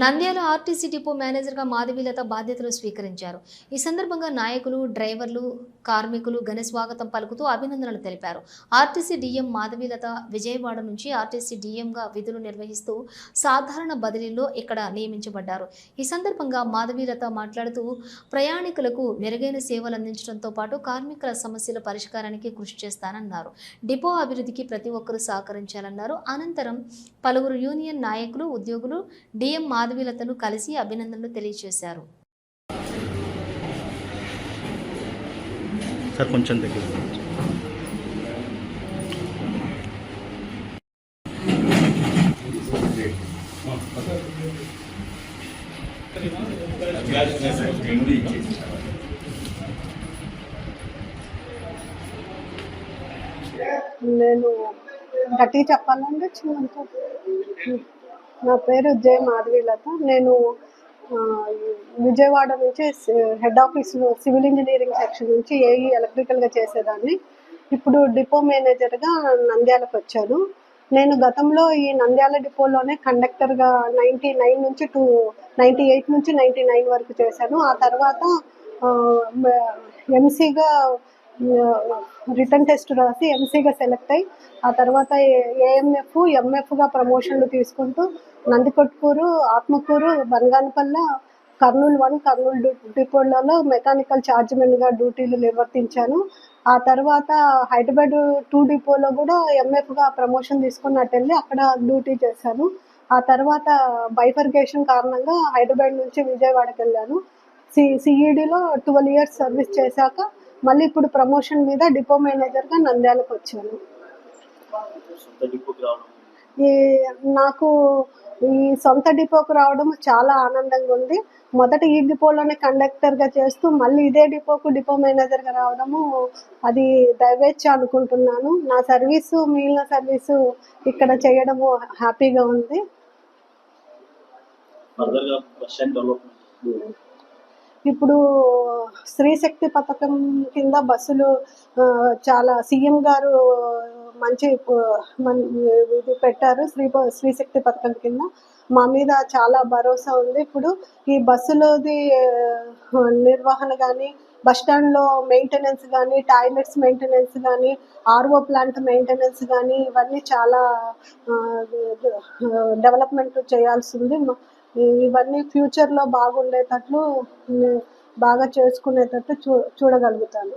Nandyal RTC depot మేనేజర్గా మాధవీలత బాధ్యతలు స్వీకరించారు. ఈ సందర్భంగా నాయకులు డ్రైవర్లు కార్మికులు ఘన స్వాగతం పలుకుతూ అభినందనలు తెలిపారు. ఆర్టీసీ డిఎం మాధవీలత విజయవాడ నుంచి ఆర్టీసీ డిఎంగా విధులు నిర్వహిస్తూ సాధారణ బదిలీలో ఇక్కడ నియమించబడ్డారు. ఈ సందర్భంగా మాధవీలత మాట్లాడుతూ ప్రయాణికులకు మెరుగైన సేవలు అందించడంతో పాటు కార్మికుల సమస్యల పరిష్కారానికి కృషి చేస్తానన్నారు. డిపో అభివృద్ధికి ప్రతి ఒక్కరూ సహకరించాలన్నారు. అనంతరం పలువురు యూనియన్ నాయకులు ఉద్యోగులు డిఎం మాధవీలతను కలిసి అభినందనలు తెలియజేశారు. సార్ కొంచెం దగ్గర నేను గట్టి చెప్పాలంటే చిన్నంత నా పేరు జే మాధవీలత. నేను విజయవాడ నుంచి హెడ్ ఆఫీస్లో సివిల్ ఇంజనీరింగ్ సెక్షన్ నుంచి ఏఈ ఎలక్ట్రికల్గా చేసేదాన్ని. ఇప్పుడు డిపో మేనేజర్గా నంద్యాలకు వచ్చాను. నేను గతంలో ఈ నంద్యాల డిపోలోనే కండక్టర్గా నైంటీ నైన్ నుంచి టూ నైంటీ ఎయిట్ నుంచి నైంటీ నైన్ వరకు చేశాను. ఆ తర్వాత ఎంసీగా రిటర్న్ టెస్ట్ రాసి ఎంసీగా సెలెక్ట్ అయ్యి ఆ తర్వాత ఏఎంఎఫ్ ఎంఎఫ్గా ప్రమోషన్లు తీసుకుంటూ నందికొట్కూరు ఆత్మకూరు బనగానపల్లె కర్నూలు వన్ కర్నూలు డిపోలలో మెకానికల్ చార్జ్మెన్గా డ్యూటీలు నిర్వర్తించాను. ఆ తర్వాత హైదరాబాద్ టూ డిపోలో కూడా ఎంఎఫ్గా ప్రమోషన్ తీసుకున్నట్టు వెళ్ళి అక్కడ డ్యూటీ చేశాను. ఆ తర్వాత బైఫర్గేషన్ కారణంగా హైదరాబాద్ నుంచి విజయవాడకి వెళ్ళాను సి సిఈడిలో ట్వెల్వ్ ఇయర్స్ సర్వీస్ చేశాక మళ్ళీ ఇప్పుడు ప్రమోషన్ మీద డిపో మేనేజర్గా నంద్యాలకు వచ్చాను. ఈ నాకు ఈ సొంత డిపోకు రావడం చాలా ఆనందంగా ఉంది. మొదట ఈ డిపోలోనే కండక్టర్గా చేస్తూ మళ్ళీ ఇదే డిపోకు డిపో మేనేజర్గా రావడము అది దైవేచ్ఛ అనుకుంటున్నాను. నా సర్వీసు మిగిలిన సర్వీసు ఇక్కడ చేయడము హ్యాపీగా ఉంది ఫర్దర్గా బస్ స్టాండ్ డెవలప్మెంట్ ఇప్పుడు స్త్రీ శక్తి పథకం కింద బస్సులు చాలా సీఎం గారు మంచి ఇది పెట్టారు స్త్రీ స్త్రీశక్తి పథకం కింద. మా మీద చాలా భరోసా ఉంది. ఇప్పుడు ఈ బస్సులోది నిర్వహణ కానీ బస్ స్టాండ్లో మెయింటెనెన్స్ కానీ టాయిలెట్స్ మెయింటెనెన్స్ కానీ ఆర్ఓ ప్లాంట్ మెయింటెనెన్స్ కానీ ఇవన్నీ చాలా డెవలప్మెంట్ చేయాల్సి ఉంది. ఇవన్నీ ఫ్యూచర్లో బాగుండేటట్లు బాగా చేసుకునేటట్టు చూ చూడగలుగుతాను.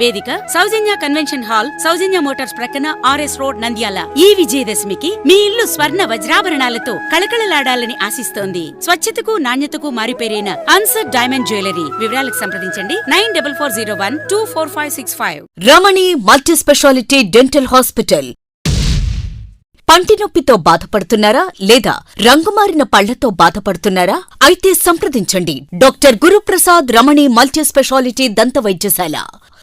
వేదిక Soujanya convention hall Soujanya motors ప్రక్కన ఆర్ఎస్ రోడ్ నంద్యాల. ఈ విజయదశమికి మీ ఇల్లు స్వర్ణ వజ్రాభరణాలతో కళకళలాడాలని ఆశిస్తోంది. స్వచ్ఛతకు నాణ్యతకు మారిపేరైన అన్సర్ డైమండ్ జ్యువెలరీ. వివరాలకు సంప్రదించండి nine double four zero one two four five six five. Ramani multi speciality dental hospital. పంటి నొప్పితో బాధపడుతున్నారా లేదా రంగుమారిన పళ్ళతో బాధపడుతున్నారా? అయితే సంప్రదించండి. Doctor Guruprasad Ramani multi speciality దంత వైద్యశాల.